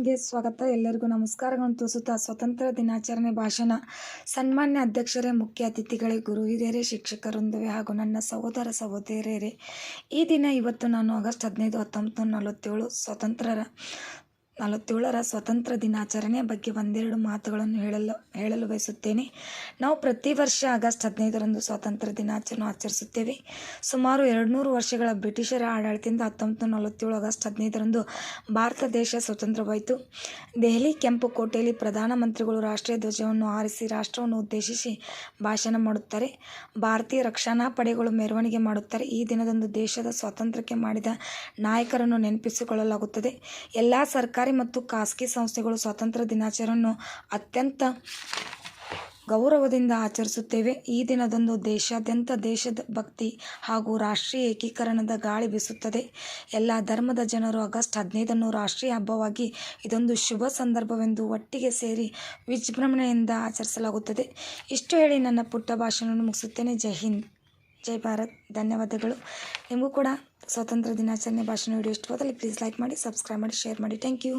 ಚಾನಲ್ಗೆ ಸ್ವಾಗತ. ಎಲ್ಲರಿಗೂ ನಮಸ್ಕಾರಗಳನ್ನು ತೋರಿಸುತ್ತಾ ಸ್ವತಂತ್ರ ದಿನಾಚರಣೆ ಭಾಷಣ. ಸನ್ಮಾನ್ಯ ಅಧ್ಯಕ್ಷರೇ, ಮುಖ್ಯ ಅತಿಥಿಗಳೇ, ಗುರು ಹಿರಿಯರೇ, ಶಿಕ್ಷಕರೊಂದಿಗೆ ಹಾಗೂ ನನ್ನ ಸಹೋದರ ಸಹೋದರಿಯರೇ. ಈ ದಿನ ಇವತ್ತು ನಾನು ಆಗಸ್ಟ್ ಹದಿನೈದು, ಹತ್ತೊಂಬತ್ತು, ನಲವತ್ತೇಳು ಸ್ವತಂತ್ರರ ನಲವತ್ತೇಳರ ಸ್ವತಂತ್ರ ದಿನಾಚರಣೆಯ ಬಗ್ಗೆ ಒಂದೆರಡು ಮಾತುಗಳನ್ನು ಹೇಳಲು ಹೇಳಲು ಬಯಸುತ್ತೇನೆ. ನಾವು ಪ್ರತಿ ವರ್ಷ ಆಗಸ್ಟ್ ಹದಿನೈದರಂದು ಸ್ವಾತಂತ್ರ್ಯ ದಿನಾಚರಣೆ ಆಚರಿಸುತ್ತೇವೆ. ಸುಮಾರು ಎರಡುನೂರು ವರ್ಷಗಳ ಬ್ರಿಟಿಷರ ಆಡಳಿತದಿಂದ ಹತ್ತೊಂಬತ್ತು ನಲವತ್ತೇಳು ಆಗಸ್ಟ್ ಹದಿನೈದರಂದು ಭಾರತ ದೇಶ ಸ್ವತಂತ್ರವಾಯಿತು. ದೆಹಲಿ ಕೆಂಪು ಕೋಟೆಯಲ್ಲಿ ಪ್ರಧಾನಮಂತ್ರಿಗಳು ರಾಷ್ಟ್ರೀಯ ಧ್ವಜವನ್ನು ಹಾರಿಸಿ ರಾಷ್ಟ್ರವನ್ನು ಉದ್ದೇಶಿಸಿ ಭಾಷಣ ಮಾಡುತ್ತಾರೆ. ಭಾರತೀಯ ರಕ್ಷಣಾ ಪಡೆಗಳು ಮೆರವಣಿಗೆ ಮಾಡುತ್ತಾರೆ. ಈ ದಿನದಂದು ದೇಶದ ಸ್ವಾತಂತ್ರ್ಯಕ್ಕೆ ಮಾಡಿದ ನಾಯಕರನ್ನು ನೆನಪಿಸಿಕೊಳ್ಳಲಾಗುತ್ತದೆ. ಎಲ್ಲ ಸರ್ಕಾರಿ ಮತ್ತು ಖಾಸಗಿ ಸಂಸ್ಥೆಗಳು ಸ್ವಾತಂತ್ರ್ಯ ದಿನಾಚರಣೆಯನ್ನು ಅತ್ಯಂತ ಗೌರವದಿಂದ ಆಚರಿಸುತ್ತೇವೆ. ಈ ದಿನದಂದು ದೇಶಾದ್ಯಂತ ದೇಶದ ಭಕ್ತಿ ಹಾಗೂ ರಾಷ್ಟ್ರೀಯ ಏಕೀಕರಣದ ಗಾಳಿ ಬೀಸುತ್ತದೆ. ಎಲ್ಲ ಧರ್ಮದ ಜನರು ಆಗಸ್ಟ್ ಹದಿನೈದನ್ನು ರಾಷ್ಟ್ರೀಯ ಹಬ್ಬವಾಗಿ ಇದೊಂದು ಶುಭ ಸಂದರ್ಭವೆಂದು ಒಟ್ಟಿಗೆ ಸೇರಿ ವಿಜೃಂಭಣೆಯಿಂದ ಆಚರಿಸಲಾಗುತ್ತದೆ. ಇಷ್ಟು ಹೇಳಿ ನನ್ನ ಪುಟ್ಟ ಭಾಷಣವನ್ನು ಮುಗಿಸುತ್ತೇನೆ. ಜೈ ಹಿಂದ್. ಜೈ ಭಾರತ್. ಧನ್ಯವಾದಗಳು. ನಿಮಗೂ ಕೂಡ ಸ್ವಾತಂತ್ರ್ಯ ದಿನಾಚರಣೆ ಭಾಷಣ ವಿಡಿಯೋ ಇಷ್ಟವಾದಲ್ಲಿ ಪ್ಲೀಸ್ ಲೈಕ್ ಮಾಡಿ ಸಬ್ಸ್ಕ್ರೈಬ್ ಮಾಡಿ ಶೇರ್ ಮಾಡಿ. Thank you